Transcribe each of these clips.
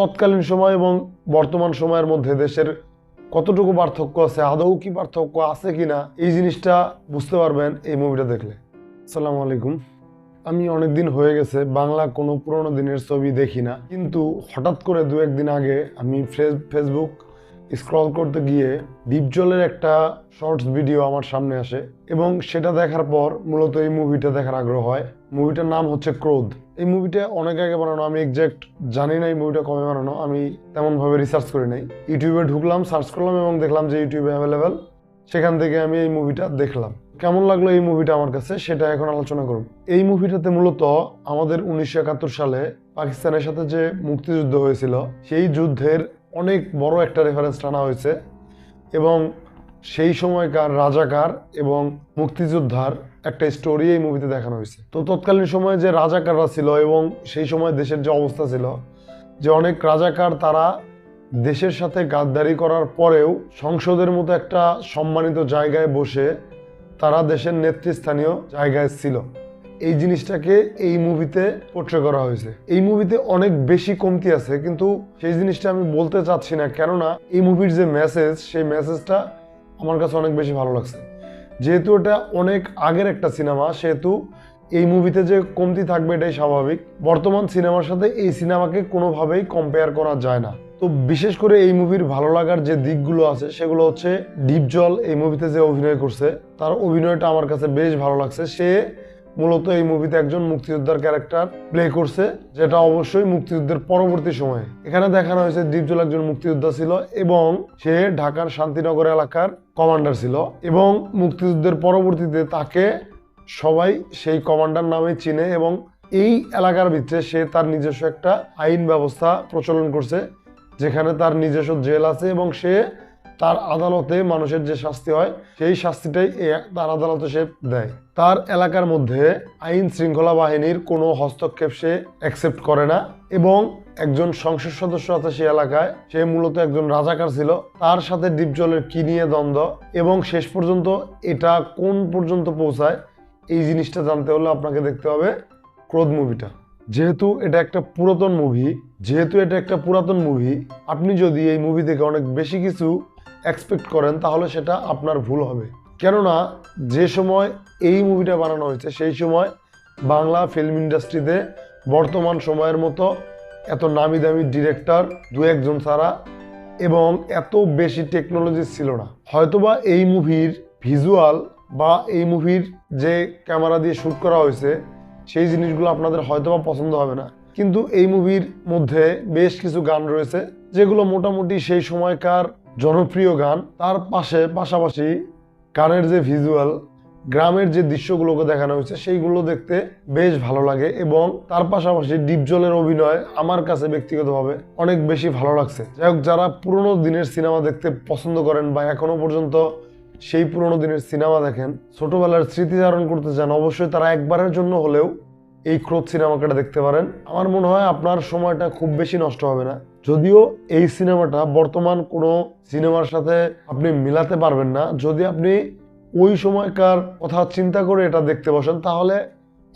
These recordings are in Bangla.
তৎকালীন সময় এবং বর্তমান সময়ের মধ্যে দেশের কতটুকু পার্থক্য আছে, আদৌ কি পার্থক্য আছে কি না এই জিনিসটা বুঝতে পারবেন এই মুভিটা দেখলে। সালাম আলাইকুম। আমি অনেক দিন হয়ে গেছে, বাংলা কোনো পুরনো দিনের ছবি দেখি না। কিন্তু হঠাৎ করে দু একদিন আগে আমি ফেস- ফেসবুক স্ক্রল করতে গিয়ে ডিপজলের একটা শর্টস ভিডিও আমার সামনে আসে এবং সেটা দেখার পর মূলত এই মুভিটা দেখার আগ্রহ হয়। মুভিটার নাম হচ্ছে ক্রোধ এই মুভিটা অনেক আগে বানানো, আমি এক্সাক্ট জানি না এই মুভিটা কবে বানানো, আমি তেমনভাবে রিসার্চ করি নাই। ইউটিউবে ঢুকলাম সার্চ করলাম এবং দেখলাম যে ইউটিউবে অ্যাভেলেবেল সেখান থেকে আমি এই মুভিটা দেখলাম। কেমন লাগল এই মুভিটা আমার কাছে সেটা এখন আলোচনা করব এই মুভিটাতে মূলত আমাদের উনিশশো একাত্তর সালে পাকিস্তানের সাথে যে মুক্তিযুদ্ধ হয়েছিল, সেই যুদ্ধের অনেক বড় একটা রেফারেন্স টানা হয়েছে এবং সেই সময়কার রাজাকার এবং মুক্তিযোদ্ধার একটা স্টোরি এই মুভিতে দেখানো হয়েছে। তো তৎকালীন সময়ে যে রাজাকাররা ছিল এবং সেই সময় দেশের যে অবস্থা ছিল, যে অনেক রাজাকার তারা দেশের সাথে গাদ্দারি করার পরেও সংসদের মতো একটা সম্মানিত জায়গায় বসে তারা দেশের নেতৃস্থানীয় জায়গায় ছিল। এই জিনিসটাকে এই মুভিতে পোট্রে করা হয়েছে। এই মুভিতে অনেক বেশি কমতি আছে, কিন্তু সেই জিনিসটা আমি বলতে চাচ্ছি না, কেননা এই মুভির যে মেসেজ সেই মেসেজটা আমার কাছে অনেক বেশি ভালো লাগছে। যেহেতু এটা অনেক আগের একটা সিনেমা সেহেতু এই মুভিতে যে কমতি থাকবে এটাই স্বাভাবিক। বর্তমান সিনেমার সাথে এই সিনেমাকে কোনোভাবেই কম্পেয়ার করা যায় না। তো বিশেষ করে এই মুভির ভালো লাগার যে দিকগুলো আছে, সেগুলো হচ্ছে ডিপ জল এই মুভিতে যে অভিনয় করছে, তার অভিনয়টা আমার কাছে বেশ ভালো লাগছে। সে মূলত এই মুভিতে একজন মুক্তিযোদ্ধার ক্যারেক্টার প্লে করছে, যেটা অবশ্যই মুক্তিযুদ্ধের পরবর্তী সময়ে। এখানে দেখানো হয়েছে ডিপজল একজন মুক্তিযোদ্ধা ছিল এবং সে ঢাকার শান্তিনগর এলাকার কমান্ডার ছিল এবং মুক্তিযুদ্ধের পরবর্তীতে তাকে সবাই সেই কমান্ডার নামে চিনে এবং এই এলাকার ভিতরে সে তার নিজস্ব একটা আইন ব্যবস্থা প্রচলন করছে, যেখানে তার নিজস্ব জেল আছে এবং সে তার আদালতে মানুষের যে শাস্তি হয়, সেই শাস্তিটাই তার আদালতে সে দেয়। তার এলাকার মধ্যে আইন শৃঙ্খলা বাহিনীর কোনো হস্তক্ষেপ সে অ্যাকসেপ্ট করে না এবং একজন সংসদ সদস্য আছে সেই এলাকায়, সে মূলত একজন রাজাকার ছিল। তার সাথে ডিপজলের কি নিয়ে দ্বন্দ্ব এবং শেষ পর্যন্ত এটা কোন পর্যন্ত পৌঁছায়, এই জিনিসটা জানতে হলে আপনাকে দেখতে হবে ক্রোধ মুভিটা। যেহেতু এটা একটা পুরাতন মুভি, যেহেতু এটা একটা পুরাতন মুভি, আপনি যদি এই মুভি থেকে অনেক বেশি কিছু এক্সপেক্ট করেন, তাহলে সেটা আপনার ভুল হবে। কেননা, যে সময় এই মুভিটা বানানো হয়েছে, সেই সময় বাংলা ফিল্ম ইন্ডাস্ট্রিতে বর্তমান সময়ের মতো এত নামি দামি ডিরেক্টর দু একজন ছাড়া এবং এত বেশি টেকনোলজি ছিল না। হয়তোবা এই মুভির ভিজুয়াল বা এই মুভির যে ক্যামেরা দিয়ে শ্যুট করা হয়েছে, সেই জিনিসগুলো আপনাদের হয়তোবা পছন্দ হবে না। কিন্তু এই মুভির মধ্যে বেশ কিছু গান রয়েছে, যেগুলো মোটামুটি সেই সময়কার জনপ্রিয় গান। তার পাশে পাশাপাশি গানের যে ভিজুয়াল গ্রামের যে দৃশ্যগুলোকে দেখানো হয়েছে, সেইগুলো দেখতে বেশ ভালো লাগে এবং তার পাশাপাশি ডিপজলের অভিনয় আমার কাছে ব্যক্তিগতভাবে অনেক বেশি ভালো লাগছে। যাই হোক, যারা পুরোনো দিনের সিনেমা দেখতে পছন্দ করেন বা এখনও পর্যন্ত সেই পুরোনো দিনের সিনেমা দেখেন, ছোটবেলার স্মৃতি ধারণ করতে চান, অবশ্যই তারা একবারের জন্য হলেও এই ক্রোধ সিনেমাটা দেখতে পারেন। আমার মনে হয় আপনার সময়টা খুব বেশি নষ্ট হবে না। যদিও এই সিনেমাটা বর্তমান কোনো সিনেমার সাথে আপনি মিলাতে পারবেন না, যদি আপনি ওই সময়কার কথা চিন্তা করে এটা দেখতে বসেন, তাহলে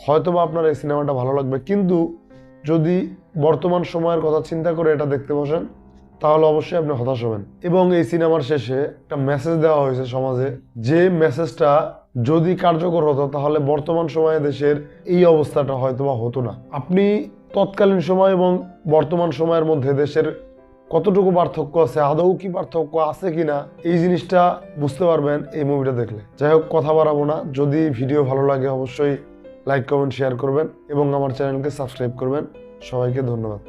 হয়তোবা আপনার এই সিনেমাটা ভালো লাগবে। কিন্তু যদি বর্তমান সময়ের কথা চিন্তা করে এটা দেখতে বসেন, তাহলে অবশ্যই আপনি হতাশ হবেন। এবং এই সিনেমার শেষে একটা মেসেজ দেওয়া হয়েছে সমাজে, যে মেসেজটা যদি কার্যকর হতো, তাহলে বর্তমান সময়ে দেশের এই অবস্থাটা হয়তোবা হতো না। আপনি তৎকালীন সময় এবং বর্তমান সময়ের মধ্যে দেশের কতটুকু পার্থক্য আছে, আদৌ কি পার্থক্য আছে কি না এই জিনিসটা বুঝতে পারবেন এই মুভিটা দেখলে। যাই হোক, কথা বাড়াবো না। যদি ভিডিও ভালো লাগে, অবশ্যই লাইক কমেন্ট শেয়ার করবেন এবং আমার চ্যানেলকে সাবস্ক্রাইব করবেন। সবাইকে ধন্যবাদ।